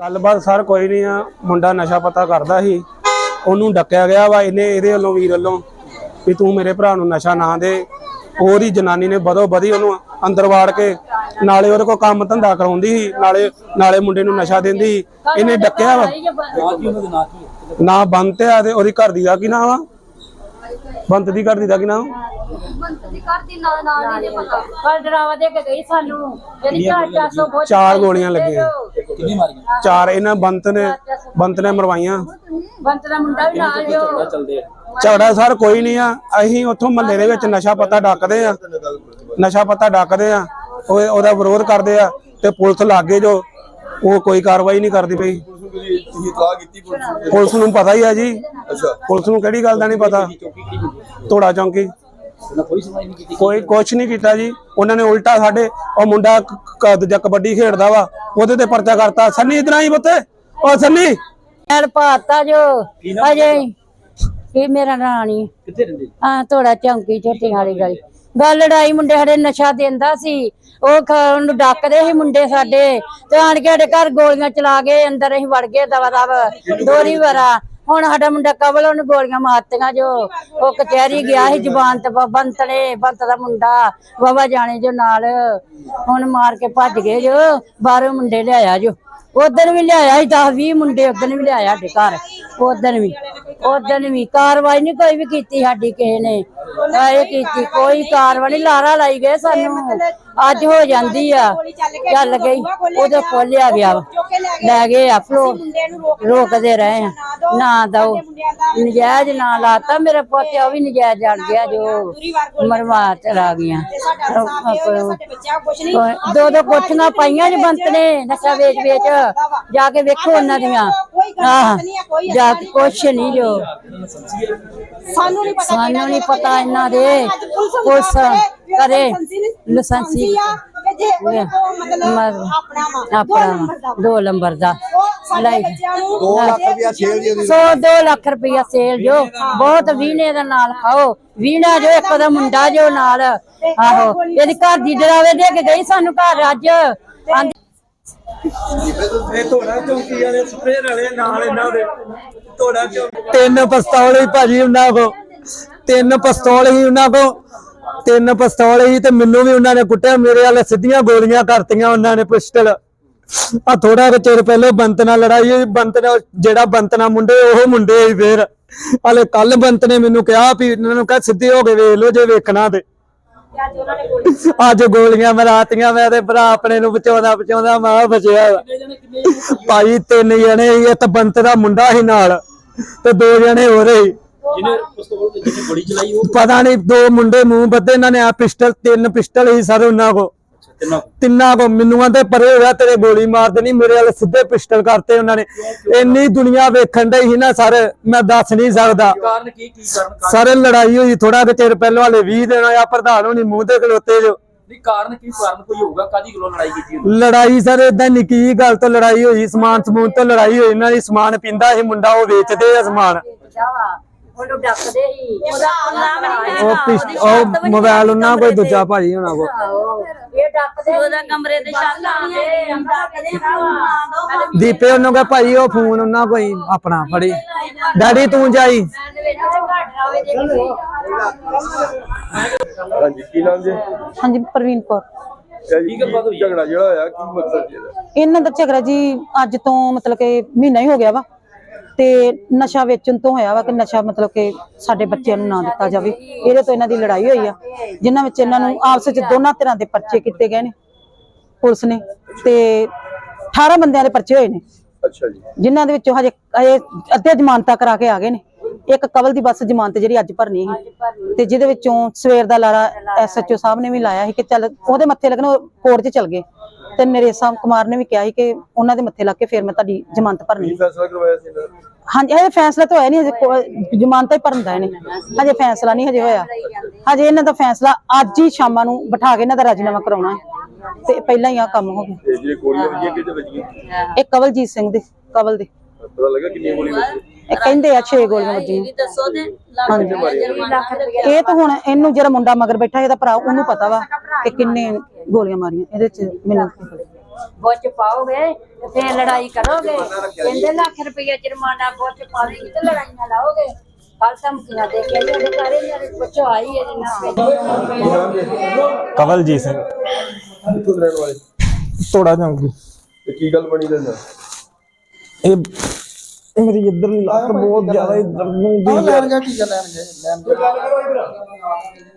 ਗੱਲਬਾਤ ਸਰ ਕੋਈ ਨਹੀਂ ਆ ਮੁੰਡਾ ਨਸ਼ਾ ਪਤਾ ਕਰਦਾ ਸੀ ਉਹਨੂੰ ਡੱਕਿਆ ਗਿਆ ਵਾ ਇਹਨੇ ਇਹਦੇ ਵੱਲੋਂ ਵੀਰ ਵੱਲੋਂ ਵੀ ਤੂੰ ਮੇਰੇ ਭਰਾ ਨੂੰ ਨਸ਼ਾ ਨਾ ਦੇ। ਉਹਦੀ ਜਨਾਨੀ ਨੇ ਬਦੋ ਬਦੀ ਉਹਨੂੰ ਅੰਦਰ ਵਾੜ ਕੇ ਨਾਲੇ ਉਹਦੇ ਕੋਲ ਕੰਮ ਧੰਦਾ ਕਰਾਉਂਦੀ ਸੀ ਨਾਲੇ ਨਾਲੇ ਮੁੰਡੇ ਨੂੰ ਨਸ਼ਾ ਦਿੰਦੀ ਸੀ। ਇਹਨੇ ਡੱਕਿਆ ਵਾ। ਨਾ ਕੀ ਉਹਨਾਂ ਦੇ ਨਾਂ ਕੀ? ਹੈ ਨਾ ਬੰਤ ਆ ਤੇ ਉਹਦੀ ਘਰ ਦੀ ਦਾ ਕੀ ਨਾਮ ਆ ਬੰਤ ਦੀ ਘਰ ਦੀ ਦਾ ਕੀ ਨਾਮ? ਬੰਤਦੀ ਕਰਦੀ ਨਾਲ ਨਾਲ ਨਹੀਂ ਪਤਾ। ਪਰ ਡਰਾਵਾ ਦੇ ਕੇ ਗਈ ਸਾਨੂੰ। ਜਿਹੜੀ ਚਾਰ ਚਾਰ ਸੌ ਬਹੁਤ ਚਾਰ ਗੋਲੀਆਂ ਲੱਗੀਆਂ। ਕਿੰਨੀ ਮਾਰੀਆਂ? ਚਾਰ ਇਹਨਾਂ ਬੰਤ ਨੇ ਬੰਤ ਨੇ ਮਰਵਾਈਆਂ। ਬੰਤ ਦਾ ਮੁੰਡਾ ਵੀ ਨਾਲ ਜੋ ਝਗੜਾ ਚੱਲਦੇ ਆ। ਝਗੜਾ ਸਰ ਕੋਈ ਨਹੀਂ ਆ। ਅਸੀਂ ਉੱਥੋਂ ਮਹੱਲੇ ਦੇ ਵਿੱਚ ਨਸ਼ਾ ਪਤਾ ਡੱਕਦੇ ਆ। ਨਸ਼ਾ ਪਤਾ ਡੱਕਦੇ ਆ। ਉਹ ਉਹਦਾ ਵਿਰੋਧ ਕਰਦੇ ਆ ਤੇ ਪੁਲਿਸ ਲਾਗੇ ਜੋ ਉਹ ਕੋਈ ਕਾਰਵਾਈ ਨਹੀਂ ਕਰਦੀ ਪਈ। ਤੁਸੀਂ ਇਤਲਾਹ ਕੀਤੀ ਪੁਲਿਸ ਨੂੰ? ਪੁਲਿਸ ਨੂੰ ਪਤਾ ਹੀ ਆ ਜੀ। ਅੱਛਾ। ਪੁਲਿਸ ਨੂੰ ਕਿਹੜੀ ਗੱਲ ਦਾ ਨਹੀਂ ਪਤਾ? ਧੋੜਾ ਚੌਂਕੀ। ਕੋਈ ਸੁਣਾਈ ਨਹੀਂ ਕੀਤੀ? ਕੋਈ ਕੁਛ ਨਹੀਂ ਕੀਤਾ ਜੀ। ਉਹਨਾਂ ਨੇ ਉਲਟਾ ਸਾਡੇ ਉਹ ਮੁੰਡਾ ਕ- ਕ- ਦੂਜਾ ਕਬੱਡੀ ਖੇਡਦਾ ਵਾ। ਉਹਦੇ ਤੇ ਪਰਚਾ ਕਰਤਾ। ਸੰਨੀ ਇਧਰ ਆਈ ਬੱਤੇ ਉਹ ਸੰਨੀ। ਐਲ ਪਾਤਾ ਜੋ। ਅਜੇ ਕੀ ਮੇਰਾ ਨਾਂ ਕਿੱਥੇ ਰਹਿੰਦੇ? ਆ ਥੋੜਾ ਚੌਂਕੀ ਛੋਟੀ ਵਾਲੀ ਗਲੀ। ਗੱਲ ਲੜਾਈ ਮੁੰਡੇ ਸਾਡੇ ਨਸ਼ਾ ਦਿੰਦਾ ਸੀ। ਉਹ ਖ- ਉਹਨੂੰ ਡੱਕਦੇ ਸੀ ਮੁੰਡੇ ਸਾਡੇ। ਤੇ ਆਣ ਕੇ ਸਾਡੇ ਘਰ ਗੋਲੀਆਂ ਚਲਾ ਗਏ ਅੰਦਰ ਅਸੀਂ ਵੜ ਗਏ ਦਵਾ ਦਵ ਦੋਰੀ ਵਾਰਾ। ਹੁਣ ਸਾਡਾ ਮੁੰਡਾ ਕਵਲ ਉਹਨੂੰ ਗੋਲੀਆਂ ਮਾਰਤੀਆਂ ਜੋ। ਉਹ ਕਚਹਿਰੀ ਗਿਆ ਸੀ ਜ਼ੁਬਾਨ ਤੇ ਬ- ਬੰਤ ਬੰਤ ਦਾ ਮੁੰਡਾ, ਬਾਬਾ ਜਾਣੇ ਜੋ ਨਾਲ। ਹੁਣ ਮਾਰ ਕੇ ਭੱਜ ਗਏ ਜੋ, ਬਾਹਰੋਂ ਮੁੰਡੇ ਲਿਆਇਆ ਜੋ। ਉਦਣ ਵੀ ਲਿਆਇਆ ਸੀ 10 20 ਮੁੰਡੇ ਉਦਣ ਵੀ ਲਿਆਇਆ ਸਾਡੇ ਘਰ। ਉਦਣ ਵੀ। ਉਦਣ ਵੀ ਕਾਰਵਾਈ ਨਹੀਂ ਕੋਈ ਵੀ ਕੀਤੀ ਸਾਡੀ ਕਿਸੇ ਨੇ। ਇਹ ਕੀਤੀ, ਕੋਈ ਕਾਰਵਾਈ ਨੀ ਲਾਰਾ ਲਾਈ ਗਏ ਸਾਨੂੰ। ਅੱਜ ਹੋ ਜਾਂਦੀ ਆ। ਚੱਲ ਗਈ। ਉਦੋਂ ਖੋਲਿਆ ਗਿਆ ਵਾ। ਲੈ ਗਏ ਆ ਫਲੋ। ਰੋਕਦੇ ਰਹੇ ਆ। ਨਾ ਦਓ ਨਜਾਇਜ਼ ਨਾ ਲਾਤਾ। ਮੇਰੇ ਪੋਤੇ ਉਹ ਵੀ ਨਜਾਇਜ਼ ਜਾਣ ਗਿਆ ਜੋ ਮਰਵਾ ਚਲਾ ਗਿਆ। ਦੋ ਦੋ ਕੋਠੀਆਂ ਪਾਈਆਂ ਨੇ ਬੰਤ ਨੇ ਨਸ਼ਾ ਵੇਚ ਵੇਚ ਜਾ ਕੇ ਵੇਖੋ ਉਹਨਾਂ ਦੀਆਂ। ਆਹ। ਜਾ ਕੇ ਕੁਛ ਨਹੀਂ ਜੋ। ਸਾਨੂੰ ਨਹੀਂ ਪਤਾ ਸਾਨੂੰ ਨਹੀਂ ਪਤਾ ਇਹਨਾਂ ਦੇ। ਪੁਲਿਸ ਕਰੇ ਲਾਇਸੈਂਸੀ ਕਿ ਜੇ ਕੋਈ ਕੋ ਮਤਲਬ ਮਰ- ਆਪਣਾ ਵਾ ਆਪਣਾ ਦੋ ਨੰਬਰ ਦਾ। ਸਾਡੇ ਲਾਈ ਬੱਚਿਆਂ ਨੂੰ 2 ਲੱਖ ਰੁਪਇਆ ਛੇਲ ਦੀ ਉਹਦੀ ਸੌ ਦੋ ਲੱਖ ਰੁਪਇਆ ਸੇਲ ਜੋ। ਬਹੁਤ ਵੀਨੇ ਦਾ ਨਾਲ ਖਾਓ। ਵੀਣਾ ਜੋ ਇੱਕ ਦਾ ਮੁੰਡਾ ਜੋ ਨਾਲ। ਆਹੋ। ਇਹਦੀ ਘਰ ਦੀ ਡਰਾਵੇ ਦੇ ਕੇ ਗਈ ਸਾਨੂੰ ਘਰ ਅੱਜ। ਆਂਦੀ ਇਹ ਧੋੜਾ ਚੌਂਕੀ ਵਾਲੇ ਸਪਰੇਅ ਵਾਲੇ ਨਾਲ ਇਹਨਾਂ ਦੇ। ਧੋੜਾ ਚੌਂਕੀ ਤਿੰਨ ਪਿਸਤੌਲ ਹੀ ਭਾਜੀ ਉਹਨਾਂ ਕੋ ਤਿੰਨ ਪਿਸਤੌਲ ਹੀ ਉਹਨਾਂ ਕੋ ਤਿੰਨ ਪਿਸਤੌਲ ਹੀ ਤੇ ਮੈਨੂੰ ਵੀ ਉਹਨਾਂ ਨੇ ਕੁੱਟਿਆ। ਮੇਰੇ ਵਾਲੇ ਸਿੱਧੀਆਂ ਗੋਲੀਆਂ ਕਰਤੀਆਂ ਉਹਨਾਂ ਨੇ ਪਿਸਟਲ। ਆ ਥੋੜਾ ਕੁ ਚਿਰ ਪਹਿਲਾਂ ਬੰਤ ਨਾਲ ਲੜਾਈ ਹੋਈ। ਬੰਤ ਨਾਲ ਜਿਹੜਾ ਬੰਤ ਨਾਲ ਮੁੰਡੇ, ਉਹ ਮੁੰਡੇ ਹੀ ਫੇਰ। ਹਲੇ ਕੱਲ ਬੰਤ ਨੇ ਮੈਨੂੰ ਕਿਹਾ ਵੀ ਇਹਨਾਂ ਨੂੰ ਕਹ ਸਿੱਧੇ ਹੋ ਕੇ ਵੇਖ ਲਓ ਜੇ ਵੇਖਣਾ ਤੇ। ਅੱਜ ਗੋਲੀਆਂ ਮਰਾਤੀਆਂ ਮੈਂ ਤੇ ਭਰਾ ਆਪਣੇ ਨੂੰ ਬਚਾਉਂਦਾ ਬਚਾਉਂਦਾ, ਮਾਂ ਬਚਿਆ। ਭਾਈ ਤਿੰਨ ਜਣੇ ਸੀ, ਇੱਕ ਬੰਤ ਦਾ ਮੁੰਡਾ ਸੀ ਨਾਲ ਤੇ ਦੋ ਜਣੇ ਹੋ ਰਹੇ ਜਿਹਨੇ ਪਿਸਤੌਲ ਤੇ ਜਿਹਨੇ ਗੋਲੀ ਚਲਾਈ ਉਹ ਪਤਾ ਨਹੀਂ ਦੋ ਮੁੰਡੇ ਮੂੰਹ ਬੱਦੇ ਇਹਨਾਂ ਨੇ ਆ ਪਿਸਟਲ ਤਿੰਨ ਪਿਸਟਲ ਹੀ ਸਰ ਉਹਨਾਂ ਕੋ ਤਿੰਨੋਂ ਤਿੰਨਾਂ ਕੋ ਮੈਨੂੰ ਆਂਦੇ ਪਰੇ ਹੋਇਆ ਤੇਰੇ ਗੋਲੀ ਮਾਰ ਦੇਣੀ ਮੇਰੇ ਵਾਲੇ ਸਿੱਧੇ ਪਿਸਟਲ ਕਰਤੇ ਉਹਨਾਂ ਨੇ। ਇੰਨੀ ਦੁਨੀਆ ਵੇਖਣ ਡਈ ਸੀ ਨਾ ਸਰ ਮੈਂ ਦੱਸ ਨਹੀਂ ਸਕਦਾ। ਕਾਰਨ ਕੀ ਕੀ ਕਾਰਨ? ਸਰ ਲੜਾਈ ਹੋਈ ਥੋੜਾ ਕੁ ਚਿਰ ਪਹਿਲਾਂ ਵਾਲੇ 20 ਦਿਨ ਹੋਇਆ ਪ੍ਰਧਾਨ ਹੋਣੀ ਮੂੰਹ ਤੇ ਖਲੋਤੇ ਜੋ। ਨਹੀਂ ਕਾਰਨ ਕੀ ਕਾਰਨ ਕੋਈ ਹੋਊਗਾ? ਕਾਦੀ ਗੱਲੋਂ ਲੜਾਈ ਕੀਤੀ ਉਹਨੇ? ਲੜਾਈ ਸਰ ਇਦਾਂ ਨਿੱਕੀ ਜਿਹੀ ਗੱਲ ਤੋਂ ਲੜਾਈ ਹੋਈ? ਸਮਾਨ ਸਮੂਨ ਤੋਂ ਲੜਾਈ ਹੋਈ ਇਹਨਾਂ ਦੀ ਸਮਾਨ ਪਿੰਦਾ ਇਹ ਮੁੰਡਾ ਉਹ ਵੇਚਦੇ ਆ ਸਮਾਨ। ਉਹਨੂੰ ਡੱਕਦੇ ਸੀ। ਉਹਦਾ ਉਹ ਪਿਸ- ਉਹ ਮੋਬਾਈਲ ਉਹਨਾਂ ਕੋਈ ਦੂਜਾ ਭਾਜੀ ਹੋਣਾ ਕੋ ਇਹ ਡੱਕਦੇ ਉਹਦਾ ਕਮਰੇ ਤੇ ਛੱਤ ਆਉਂਦੇ ਦੀਪੇ ਉਹਨੂੰ ਕਹ ਭਾਈ ਉਹ ਫੋਨ ਉਹਨਾਂ ਕੋਈ ਆਪਣਾ ਫੜੀ। ਡੈਡੀ ਤੂੰ ਜਾਈ। ਹਾਂਜੀ ਕੀ ਨਾਮ ਜੀ? ਹਾਂਜੀ ਪ੍ਰਵੀਨ ਕੌਰ। ਕੀ ਹੋਈ ਝਗੜਾ ਜਿਹੜਾ ਹੋਇਆ? ਕੀ ਮਕਸਦ ਜੀ ਇਹਦਾ? ਇਹਨਾਂ ਦਾ ਝਗੜਾ ਜੀ ਅੱਜ ਤੋਂ ਮਤਲਬ ਕਿ ਮਹੀਨਾ ਹੀ ਹੋ ਗਿਆ ਵਾ। ਤੇ ਨਸ਼ਾ ਵੇਚਣ ਤੋਂ ਹੋਇਆ ਵਾ ਕਿ ਨਸ਼ਾ ਮਤਲਬ ਕਿ ਸਾਡੇ ਬੱਚਿਆਂ ਨੂੰ ਨਾ ਦਿੱਤਾ ਜਾਵੇ। ਇਹਦੇ ਤੋਂ ਇਹਨਾਂ ਦੀ ਲੜਾਈ ਹੋਈ ਆ ਜਿਨ੍ਹਾਂ ਵਿੱਚ ਇਹਨਾਂ ਨੂੰ ਆਪਸ ਵਿੱਚ ਦੋਨਾਂ ਤਰ੍ਹਾਂ ਦੇ ਪਰਚੇ ਕੀਤੇ ਗਏ ਨੇ ਪੁਲਿਸ ਨੇ ਤੇ 18 ਬੰਦਿਆਂ ਦੇ ਪਰਚੇ ਹੋਏ ਨੇ। ਅੱਛਾ ਜੀ। ਜਿਨ੍ਹਾਂ ਦੇ ਵਿੱਚੋਂ ਹਜੇ ਹਜੇ ਅੱਧੇ ਜ਼ਮਾਨਤਾਂ ਕਰਾ ਕੇ ਆ ਗਏ ਨੇ। ਇੱਕ ਕਵਲ ਦੀ ਬਸ ਜ਼ਮਾਨਤ ਜਿਹੜੀ ਅੱਜ ਭਰਨੀ ਸੀ। ਤੇ ਜਿਹਦੇ ਵਿੱਚੋਂ ਸਵੇਰ ਦਾ ਲਾਰਾ ਐਸਐਚਓ ਸਾਹਿਬ ਨੇ ਵੀ ਲਾਇਆ ਸੀ ਕਿ ਚੱਲ ਉਹਦੇ ਮੱਥੇ ਲੱਗਣ ਕੋਰਟ 'ਚ ਚਲ ਗਏ। ਤੇ ਨਰੇਸ਼ ਕੁਮਾਰ ਨੇ ਵੀ ਕਿਹਾ ਸੀ ਕਿ ਉਹਨਾਂ ਦੇ ਮੱਥੇ ਲੱਗ ਕੇ ਫਿਰ ਮੈਂ ਤੁਹਾਡੀ ਜ਼ਮਾਨਤ ਭਰਨੀ। ਫੈਸਲਾ ਕਰਵਾਇਆ ਸੀ? ਹਾਂਜੀ ਹਜੇ ਫੈਸਲਾ ਤਾਂ ਹੋਇਆ ਨਹੀਂ ਹਜੇ ਜ਼ਮਾਨਤ ਹੀ ਭਰਨ ਦਾ ਇਹਨੇ। ਹਜੇ ਫੈਸਲਾ ਨਹੀਂ ਹਜੇ ਹੋਇਆ। ਹਜੇ ਇਹਨਾਂ ਦਾ ਫੈਸਲਾ ਅੱਜ ਹੀ ਸ਼ਾਮਾਂ ਨੂੰ ਬਿਠਾ ਕੇ ਇਹਨਾਂ ਦਾ ਰਾਜੀਨਾਮਾ ਕਰਾਉਣਾ ਹੈ। ਤੇ ਪਹਿਲਾਂ ਹੀ ਆ ਕੰਮ ਹੋ ਗਿਆ। ਇਹ ਕਵਲਜੀਤ ਸਿੰਘ ਦੇ ਕਵਲ ਦੇ। ਪਤਾ ਲੱਗਾ ਇਹ ਕਹਿੰਦੇ ਆ 6 ਗੋਲੀਆਂ ਵੱਜੀਆਂ। ਦੱਸੋ ਤੇ ਹਾਂਜੀ। ਇਹ ਤਾਂ ਹੁਣ ਇਹਨੂੰ ਜਿਹੜਾ ਮੁੰਡਾ ਮਗਰ ਬੈਠਾ ਇਹਦਾ ਭਰਾ ਉਹਨੂੰ ਪਤਾ ਵਾ ਕਿ ਕਿੰਨੇ ਗੋਲੀਆਂ ਮਾਰੀਆਂ। ਇਹਦੇ ਚ ਮੈਨੂੰ ਬੁੱਚ ਪਾਓਗੇ ਤੇ ਫੇਰ ਲੜਾਈ ਕਰੋਗੇ। ਕਹਿੰਦੇ ਲੱਖ ਰੁਪਏ ਜੁਰਮਾਨਾ ਬੁੱਚ ਪਾਵੇਂਗੇ ਤੇ ਲੜਾਈਆਂ ਲਾਓਗੇ। ਕੱਲ ਧਮਕੀਆਂ ਦੇ ਕੇ ਜਿਹੜੇ ਕਰੇ ਮੇਰੇ ਬੱਚੋ ਆਈ ਇਹਦੇ ਨਾਲ ਕਵਲਜੀਤ ਸਿੰਘ। ਕਿੱਥੋਂ ਦੇ ਰਹਿਣ ਵਾਲੇ? ਤੋੜਾ ਜੰਗੀ। ਤੇ ਕੀ ਗੱਲ ਬਣੀ ਦਾ ਇਹ ਮੇਰੀ ਇੱਧਰਲੀ ਲੱਤ ਬਹੁਤ ਜ਼ਿਆਦਾ ਹੀ ਦਰਦ ਹੁੰਦੀ ਹੈ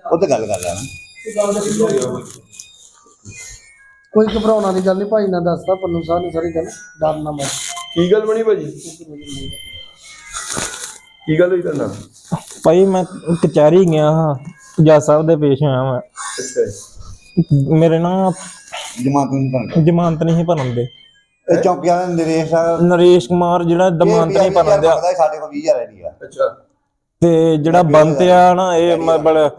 ਉਹ ਤੇ ਗੱਲ ਕਰ ਲੈਣਾ ਕੋਈ ਘਬਰਾਉਣ ਵਾਲੀ ਗੱਲ ਨਹੀਂ ਭਾਈ ਨਾਲ ਦੱਸਦਾ ਪੰਨੂ ਸਾਹਿਬ ਨੇ ਸਾਰੀ ਗੱਲ। ਡਰਨਾ ਮੈਂ ਕੀ ਗੱਲ ਬਣੀ ਭਾਜੀ? ਕੀ ਗੱਲ ਹੋਈ ਤੁਹਾਡੇ ਨਾਲ? ਭਾਈ ਮੈਂ ਕਚਹਿਰੀ ਗਿਆ ਹਾਂ। ਜੱਜ ਸਾਹਿਬ ਦੇ ਪੇਸ਼ ਆਇਆ ਮੈਂ। ਮੇਰੇ ਨਾਲ ਜਮਾਤ ਨੂੰ ਤਾਂ ਜ਼ਮਾਨਤ ਨਹੀਂ ਭਰਨ ਦੇ। ਇਹ ਚੌਕੀਆਂ ਦੇ ਨਰੇਸ਼ ਆ। ਨਰੇਸ਼ ਕੁਮਾਰ ਜਿਹੜਾ ਜ਼ਮਾਨਤ ਨਹੀਂ ਭਰਨ ਦਿਆ। ਸੀ, ਸਾਡੇ ਕੋਲ 20000 ਨਹੀਂ ਆ। ਅੱਛਾ। ਤੇ ਜਿਹੜਾ ਬੰਤ ਆ ਨਾ ਇਹ ਮਤਲਬ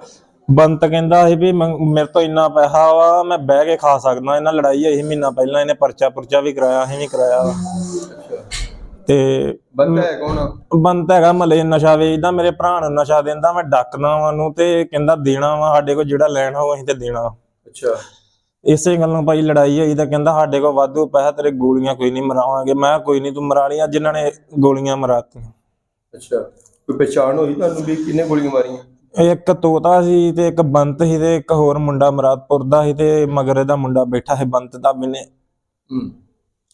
ਬੰਤ ਕਹਿੰਦਾ ਸੀ ਵੀ ਮੇਰੇ ਤੋਂ ਇੰਨਾ ਪੈਸਾ ਵਾ ਮੈਂ ਬਹਿ ਕੇ ਖਾ ਸਕਦਾ। ਇਹਨਾਂ ਲੜਾਈ ਹੋਈ ਸੀ ਮਹੀਨਾ ਪਹਿਲਾਂ ਇਹਨੇ ਪਰਚਾ ਪੁਰਚਾ ਵੀ ਕਰਾਇਆ ਅਸੀਂ ਵੀ ਕਰਾਇਆ ਵਾ। ਤੇ ਬੰਦਾ ਹੈ ਕੌਣ? ਬੰਤ ਹੈਗਾ ਮਲੇ ਨਸ਼ਾ ਵੇਚਦਾ ਮੇਰੇ ਭਰਾ ਨੂੰ ਨਸ਼ਾ ਦਿੰਦਾ ਮੈਂ ਡੱਕਦਾ ਵਾਂ ਨੂੰ ਤੇ ਕਹਿੰਦਾ ਦੇਣਾ ਵਾ ਸਾਡੇ ਕੋਲ ਜਿਹੜਾ ਲੈਣਾ ਉਹ ਅਸੀਂ ਤੇ ਦੇਣਾ। ਅੱਛਾ। ਇਸੇ ਗੱਲੋਂ ਭਾਈ ਲੜਾਈ ਹੋਈ ਤਾਂ ਕਹਿੰਦਾ ਸਾਡੇ ਕੋਲ ਵਾਧੂ ਪੈਸਾ ਤੇਰੇ ਗੋਲੀਆਂ ਕੋਈ ਨਹੀਂ ਮਰਾਵਾਂਗੇ। ਮੈਂ ਕੋਈ ਨਹੀਂ ਤੂੰ ਮਰਾ ਲਈਆਂ ਜਿਨ੍ਹਾਂ ਨੇ ਗੋਲੀਆਂ ਮਰਾਤੀਆਂ। ਅੱਛਾ ਕੋਈ ਪਛਾਣ ਹੋਈ ਤੁਹਾਨੂੰ ਵੀ ਕਿੰਨੇ ਗੋਲੀਆਂ ਮਾਰੀਆਂ? ਇੱਕ ਤੋਤਾ ਸੀ ਤੇ ਇੱਕ ਬੰਤ ਸੀ ਤੇ ਇੱਕ ਹੋਰ ਮੁੰਡਾ ਮਰਾਦਪੁਰ ਦਾ ਸੀ ਤੇ ਮਗਰ ਇਹਦਾ ਮੁੰਡਾ ਬੈਠਾ ਸੀ ਬੰਤ ਦਾ ਬਿਨੇ ਹੂੰ।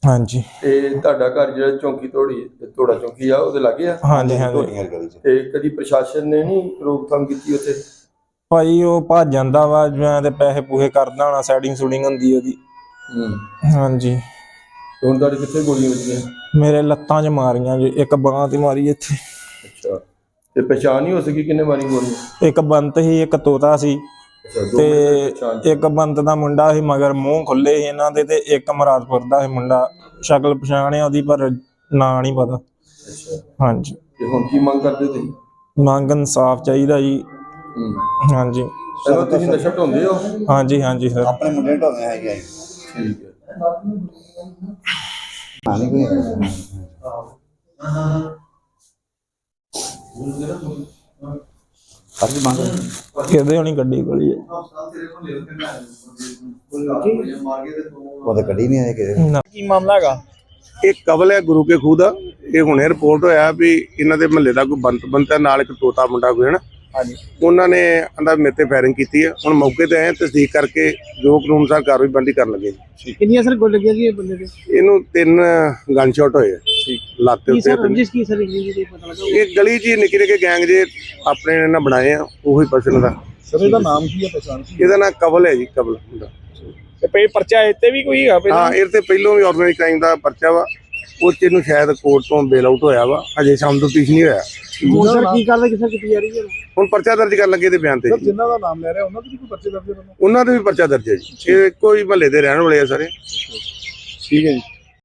ਹਾਂਜੀ। ਤੇ ਤੁਹਾਡਾ ਘਰ ਜਿਹੜਾ ਚੌਂਕੀ ਤੋੜੀ ਤੋੜਾ ਚੌਂਕੀ ਆ ਉਹਦੇ ਲਾਗੇ ਆ? ਹਾਂਜੀ ਹਾਂਜੀ। ਤੇ ਕਦੀ ਪ੍ਰਸ਼ਾਸਨ ਨੇ ਨਹੀਂ ਰੋਕਥਾਮ ਕੀਤੀ ਉੱਥੇ? ਭਾਈ ਉਹ ਭੱਜ ਜਾਂਦਾ ਵਾ ਜਿਵੇਂ ਤੇ ਪੈਸੇ ਪੂਹੇ ਕਰਦਾ ਹੋਣਾ ਸੈਟਿੰਗ ਸ਼ੂਟਿੰਗ ਹੁੰਦੀ ਉਹਦੀ। ਹੂੰ। ਹਾਂਜੀ। ਹੁਣ ਤੁਹਾਡੇ ਕਿੱਥੇ ਗੋਲੀਆਂ ਵੱਜੀਆਂ? ਮੇਰੇ ਲੱਤਾਂ 'ਚ ਮਾਰੀਆਂ ਜੀ ਇੱਕ ਬਾਂਹ ਤੇ ਮਾਰੀ ਇੱਥੇ। ਅੱਛਾ। ਤੇ ਪਛਾਣ ਨਹੀਂ ਹੋ ਸਕੀ ਕਿੰਨੇ ਮਾਰੀ ਗੋਲੀਆਂ ਇੱਕ ਬੰਤ ਸੀ ਇੱਕ ਤੋਤਾ ਸੀ। ਤੇ ਇੱਕ ਬੰਤ ਦਾ ਮੁੰਡਾ ਸੀ ਮਗਰ ਮੂੰਹ ਖੁੱਲੇ ਸੀ ਇਹਨਾਂ ਦੇ ਤੇ ਇੱਕ ਮਰਾਦਪੁਰ ਦਾ ਸੀ ਮੁੰਡਾ। ਸ਼ਕਲ ਪਛਾਣ ਆ ਉਹਦੀ ਪਰ ਨਾਂ ਨਹੀਂ ਪਤਾ। ਅੱਛਾ। ਹਾਂਜੀ। ਤੇ ਹੁਣ ਕੀ ਮੰਗ ਕਰਦੇ ਤੁਸੀਂ? ਮੰਗ ਇਨਸਾਫ ਚਾਹੀਦਾ ਜੀ। ਹੂੰ ਹਾਂਜੀ। ਚਲੋ ਤੁਸੀਂ ਨਸ਼ਾ ਢਾਉਂਦੇ ਹੋ? ਹਾਂਜੀ ਹਾਂਜੀ ਸਰ। ਆਪਣੇ ਮੁੰਡੇ ਨੂੰ ਢੋਲੀਆਂ ਹੈਗੀਆਂ ਜੀ। ਠੀਕ ਹੈ। ਹਾਂ ਨਹੀਂ ਕੋਈ ਮੰਗ ਕਿਹਦੇ ਹੋਣੀ ਗੱਡੀ ਕੋਲੀ ਹੈ ਉਹ ਤਾਂ ਕੱਢੀ ਨਹੀਂ ਆਏ ਕਿਤੇ? ਕੀ ਮਾਮਲਾ ਹੈਗਾ? ਇਹ ਕਬਲ ਹੈ ਗੁਰੂ ਕੇ ਖੂਹ ਦਾ। ਇਹ ਹੁਣੇ ਰਿਪੋਰਟ ਹੋਇਆ ਵੀ ਇਹਨਾਂ ਦੇ ਮਹੱਲੇ ਦਾ ਕੋਈ ਬੰਤ ਬੰਤਾ ਨਾਲ ਇੱਕ ਤੋਤਾ ਮੁੰਡਾ ਕੋਈ ਹਨ ਹਾਂਜੀ ਉਹਨਾਂ ਨੇ ਅੰਦਰ ਮੇਰੇ ਤੇ ਫਾਇਰਿੰਗ ਕੀਤੀ ਹੈ ਹੁਣ ਮੌਕੇ ਤੇ ਆਏ ਤਸਦੀਕ ਕਰਕੇ ਜੋ ਕਾਨੂੰਨ ਅਨੁਸਾਰ ਕਾਰਵਾਈ ਬੰਦੀ ਕਰਨ ਲੱਗੇ ਜੀ ਕਿੰਨੀਆਂ ਸਰ ਗੋਲ ਲੱਗੀਆਂ ਜੀ ਇਹ ਬੰਦੇ ਦੇ ਇਹਨੂੰ ਤਿੰਨ ਗਨ ਸ਼ਾਟ ਹੋਏ ਲੱਤ ਦੇ ਉੱਤੇ ਤਿੰਨ। ਕੀ ਸਰ ਦੀ ਪਤਾ ਲੱਗਾ? ਇਹ ਗਲੀ ਹੀ ਨਿੱਕੇ ਨਿੱਕੇ ਗੈਂਗ ਜੇ ਆਪਣੇ ਇਹਨਾਂ ਬਣਾਏ ਆ ਉਹੀ ਪਰਸਨ ਦਾ। ਸਰ ਇਹਦਾ ਨਾਮ ਕੀ ਹੈ ਪਛਾਣ ਇਹਦਾ ਨਾਂ ਕਬਲ ਹੈ ਜੀ ਕਬਲ ਮੁੰਡਾ। ਤੇ ਪਰਚਾ ਇੱਥੇ ਵੀ ਕੋਈ ਹੈਗਾ ਹਾਂ ਇਹ ਤੇ ਪਹਿਲੋਂ ਵੀ ਆਰਗੇਨਾਈਜ਼ ਕ੍ਰਾਈਮ ਦਾ ਪਰਚਾ ਵਾ। ਉਹ 'ਚ ਇਹਨੂੰ ਸ਼ਾਇਦ ਕੋਰਟ ਤੋਂ ਬੇਲ ਆਊਟ ਹੋਇਆ ਵਾ ਅਜੇ ਸ਼ਾਮ ਤੋਂ ਪੀਛ ਨਹੀਂ ਹੋਇਆ। ਹੁਣ ਸਰ ਕੀ ਕਾਰਵਾਈ ਕਿਸੇ ਕੀਤੀ ਜਾ ਰਹੀ ਹੈ? ਹੁਣ ਪਰਚਾ ਦਰਜ ਕਰਨ ਲੱਗੇ ਤੇ ਬਿਆਨ ਤੇ ਜੀ। ਜਿਨ੍ਹਾਂ ਦਾ ਨਾਮ ਲੈ ਰਿਹਾ ਉਹਨਾਂ ਦੇ ਵੀ ਕੋਈ ਪਰਚੇ ਦਰਜ ਹੋਣ ਉਹਨਾਂ ਦੇ ਵੀ ਪਰਚਾ ਦਰਜ ਹੈ ਜੀ। ਇਹ ਕੋਈ ਮਹੱਲੇ ਦੇ ਰਹਿਣ ਵਾਲੇ ਆ ਸਾਰੇ। ਠੀਕ ਹੈ ਜੀ।